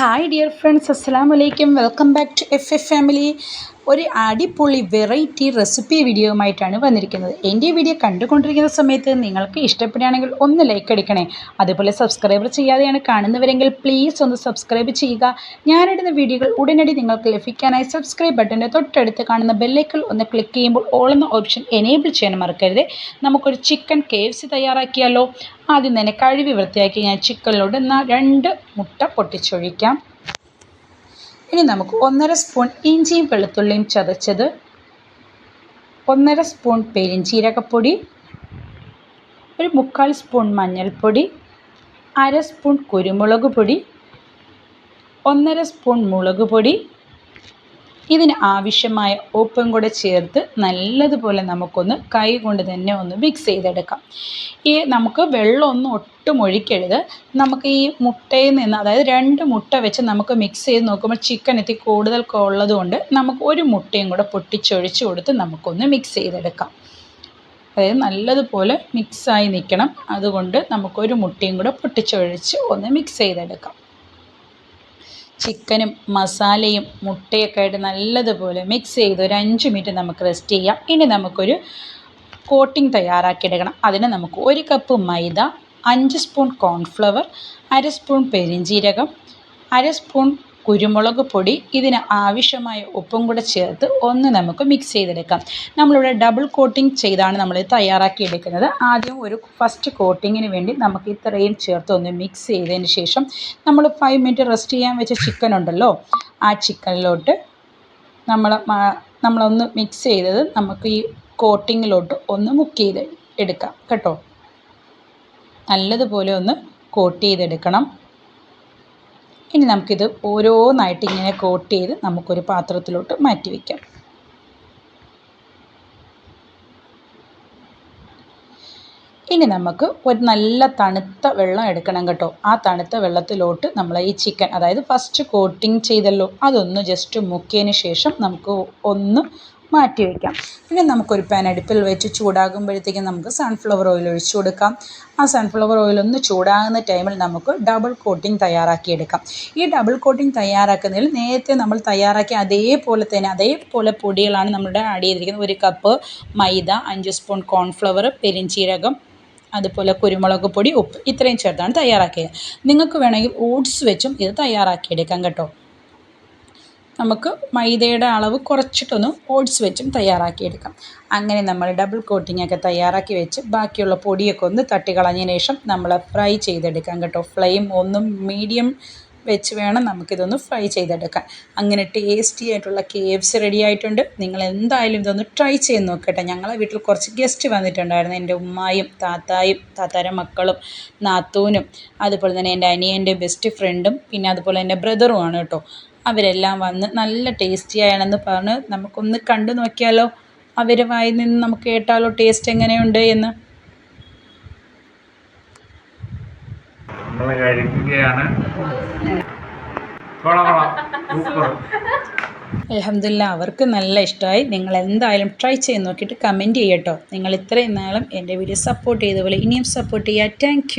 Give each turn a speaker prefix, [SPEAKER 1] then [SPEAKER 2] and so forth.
[SPEAKER 1] Hi dear friends അസ്സാം വലൈക്കും welcome back to F F family ഒരു അടിപൊളി വെറൈറ്റി റെസിപ്പി വീഡിയോയുമായിട്ടാണ് വന്നിരിക്കുന്നത്. എന്റെ വീഡിയോ കണ്ടുകൊണ്ടിരിക്കുന്ന സമയത്ത് നിങ്ങൾക്ക് ഇഷ്ടപ്പെടുകയാണെങ്കിൽ ഒന്ന് ലൈക്ക് അടിക്കണേ. അതുപോലെ സബ്സ്ക്രൈബ് ചെയ്യാതെയാണ് കാണുന്നവരെങ്കിൽ പ്ലീസ് ഒന്ന് സബ്സ്ക്രൈബ് ചെയ്യുക. ഞാനിടുന്ന വീഡിയോകൾ ഉടനടി നിങ്ങൾക്ക് ലഭിക്കാനായി സബ്സ്ക്രൈബ് ബട്ടന്റെ തൊട്ടടുത്ത് കാണുന്ന ബെല്ലൈക്കൽ ഒന്ന് ക്ലിക്ക് ചെയ്യുമ്പോൾ ഓൾ എന്ന ഓപ്ഷൻ എനേബിൾ ചെയ്യാൻ മറക്കരുത്. നമുക്കൊരു ചിക്കൻ കെ എഫ് സി തയ്യാറാക്കിയാലോ? ആദ്യം തന്നെ കഴുകി വൃത്തിയാക്കി ഞാൻ ചിക്കനിലോട്ട് രണ്ട് മുട്ട പൊട്ടിച്ചൊഴിക്കാം. ഇനി നമുക്ക് ഒന്നര സ്പൂൺ ഇഞ്ചിയും വെളുത്തുള്ളിയും ചതച്ചത് ഒന്നര സ്പൂൺ പെരിഞ്ചീരകപ്പൊടി ഒരു മുക്കാൽ സ്പൂൺ മഞ്ഞൾപ്പൊടി അര സ്പൂൺ കുരുമുളക് പൊടി ഒന്നര സ്പൂൺ മുളക് പൊടി ഇതിന് ആവശ്യമായ ഉപ്പും കൂടെ ചേർത്ത് നല്ലതുപോലെ നമുക്കൊന്ന് കൈ കൊണ്ട് തന്നെ ഒന്ന് മിക്സ് ചെയ്തെടുക്കാം. ഈ നമുക്ക് വെള്ളമൊന്നും ഒട്ടും ഒഴിക്കരുത്. നമുക്ക് ഈ മുട്ടയിൽ നിന്ന് അതായത് രണ്ട് മുട്ട വെച്ച് നമുക്ക് മിക്സ് ചെയ്ത് നോക്കുമ്പോൾ ചിക്കൻ എത്തി കൂടുതൽ ഉള്ളതുകൊണ്ട് നമുക്ക് ഒരു മുട്ടയും കൂടെ പൊട്ടിച്ചൊഴിച്ച് കൊടുത്ത് നമുക്കൊന്ന് മിക്സ് ചെയ്തെടുക്കാം. അതായത് നല്ലതുപോലെ മിക്സായി നിൽക്കണം. അതുകൊണ്ട് നമുക്കൊരു മുട്ടയും കൂടെ പൊട്ടിച്ചൊഴിച്ച് ഒന്ന് മിക്സ് ചെയ്തെടുക്കാം. ചിക്കനും മസാലയും മുട്ടയൊക്കെ ആയിട്ട് നല്ലതുപോലെ മിക്സ് ചെയ്ത് ഒരു അഞ്ച് മിനിറ്റ് നമുക്ക് റെസ്റ്റ് ചെയ്യാം. ഇനി നമുക്കൊരു കോട്ടിംഗ് തയ്യാറാക്കിയെടുക്കണം. അതിന് നമുക്ക് ഒരു കപ്പ് മൈദ അഞ്ച് സ്പൂൺ കോൺഫ്ലവർ അര സ്പൂൺ പെരിഞ്ജീരകം അര സ്പൂൺ കുരുമുളക് പൊടി ഇതിന് ആവശ്യമായ ഉപ്പും കൂടെ ചേർത്ത് ഒന്ന് നമുക്ക് മിക്സ് ചെയ്തെടുക്കാം. നമ്മളിവിടെ ഡബിൾ കോട്ടിംഗ് ചെയ്താണ് നമ്മൾ തയ്യാറാക്കി എടുക്കുന്നത് ആദ്യം ഒരു ഫസ്റ്റ് കോട്ടിങ്ങിന് വേണ്ടി നമുക്ക് ഇത്രയും ചേർത്ത് ഒന്ന് മിക്സ് ചെയ്തതിന് ശേഷം നമ്മൾ ഫൈവ് മിനിറ്റ് റെസ്റ്റ് ചെയ്യാൻ വെച്ച ചിക്കൻ ഉണ്ടല്ലോ ആ ചിക്കനിലോട്ട് നമ്മൾ നമ്മളൊന്ന് മിക്സ് ചെയ്തത് നമുക്ക് ഈ കോട്ടിങ്ങിലോട്ട് ഒന്ന് മുക്ക് ചെയ്ത് എടുക്കാം കേട്ടോ? നല്ലതുപോലെ ഒന്ന് കോട്ട് ചെയ്തെടുക്കണം. ഇനി നമുക്കിത് ഓരോന്നായിട്ട് ഇങ്ങനെ കോട്ട് ചെയ്ത് നമുക്കൊരു പാത്രത്തിലോട്ട് മാറ്റി വയ്ക്കാം ഇനി നമുക്ക് ഒരു നല്ല തണുത്ത വെള്ളം എടുക്കണം കേട്ടോ. ആ തണുത്ത വെള്ളത്തിലോട്ട് നമ്മൾ ഈ ചിക്കൻ അതായത് ഫസ്റ്റ് കോട്ടിങ് ചെയ്തല്ലോ. അതൊന്ന് ജസ്റ്റ് മുക്കിയതിന് ശേഷം നമുക്ക് ഒന്ന് മാറ്റി വയ്ക്കാം പിന്നെ നമുക്കൊരു പാൻ അടുപ്പിൽ വെച്ച് ചൂടാകുമ്പോഴത്തേക്കും നമുക്ക് സൺഫ്ലവർ ഓയിൽ ഒഴിച്ചു കൊടുക്കാം. ആ സൺഫ്ലവർ ഓയിൽ ഒന്ന് ചൂടാകുന്ന ടൈമിൽ നമുക്ക് ഡബിൾ കോട്ടിംഗ് തയ്യാറാക്കിയെടുക്കാം. ഈ ഡബിൾ കോട്ടിംഗ് തയ്യാറാക്കുന്നതിൽ നേരത്തെ നമ്മൾ തയ്യാറാക്കിയ അതേപോലെ തന്നെ അതേപോലെ പൊടികളാണ് നമ്മുടെ ആഡ് ചെയ്തിരിക്കുന്നത്. ഒരു കപ്പ് മൈദ അഞ്ച് സ്പൂൺ കോൺഫ്ലവർ പെരിഞ്ചീരകം അതുപോലെ കുരുമുളക് പൊടി ഉപ്പ് ഇത്രയും ചേർത്താണ് തയ്യാറാക്കിയത്. നിങ്ങൾക്ക് വേണമെങ്കിൽ ഓട്സ് വെച്ചും ഇത് തയ്യാറാക്കിയെടുക്കാം കേട്ടോ. നമുക്ക് മൈദയുടെ അളവ് കുറച്ചിട്ടൊന്ന് ഓട്സ് വെച്ചും തയ്യാറാക്കിയെടുക്കാം. അങ്ങനെ നമ്മൾ ഡബിൾ കോട്ടിംഗ് ഒക്കെ തയ്യാറാക്കി വെച്ച് ബാക്കിയുള്ള പൊടിയൊക്കെ ഒന്ന് തട്ടി കളഞ്ഞതിന് ശേഷം നമ്മൾ ഫ്രൈ ചെയ്തെടുക്കാം കേട്ടോ. ഫ്ലെയിം ഒന്നും മീഡിയം വെച്ച് വേണം നമുക്കിതൊന്ന് ഫ്രൈ ചെയ്തെടുക്കാൻ. അങ്ങനെ ടേസ്റ്റി ആയിട്ടുള്ള കെ എഫ് സി റെഡി ആയിട്ടുണ്ട്. നിങ്ങൾ എന്തായാലും ഇതൊന്ന് ട്രൈ ചെയ്ത് നോക്കട്ടെ. ഞങ്ങളെ വീട്ടിൽ കുറച്ച് ഗസ്റ്റ് വന്നിട്ടുണ്ടായിരുന്നു. എന്റെ ഉമ്മായും താത്തായും താത്താരെ മക്കളും നാത്തൂനും അതുപോലെ തന്നെ എന്റെ അനിയന്റെ ബെസ്റ്റ് ഫ്രണ്ടും പിന്നെ അതുപോലെ എന്റെ ബ്രദറുമാണ് കേട്ടോ. അവരെല്ലാം വന്ന് നല്ല ടേസ്റ്റി ആണെന്ന് പറഞ്ഞ് നമുക്കൊന്ന് കണ്ടു നോക്കിയാലോ? അവർ വായിൽ നിന്ന് നമുക്ക് കേട്ടാലോ ടേസ്റ്റ് എങ്ങനെയുണ്ട് എന്ന്?
[SPEAKER 2] കഴിക്കുകയാണ്.
[SPEAKER 1] അലഹമില്ല അവർക്ക് നല്ല ഇഷ്ടമായി നിങ്ങൾ എന്തായാലും ട്രൈ ചെയ്ത് നോക്കിയിട്ട് കമന്റ് ചെയ്യട്ടോ. നിങ്ങൾ ഇത്രയും നാളും എന്റെ വീഡിയോ സപ്പോർട്ട് ചെയ്തപോലെ ഇനിയും സപ്പോർട്ട് ചെയ്യുക താങ്ക്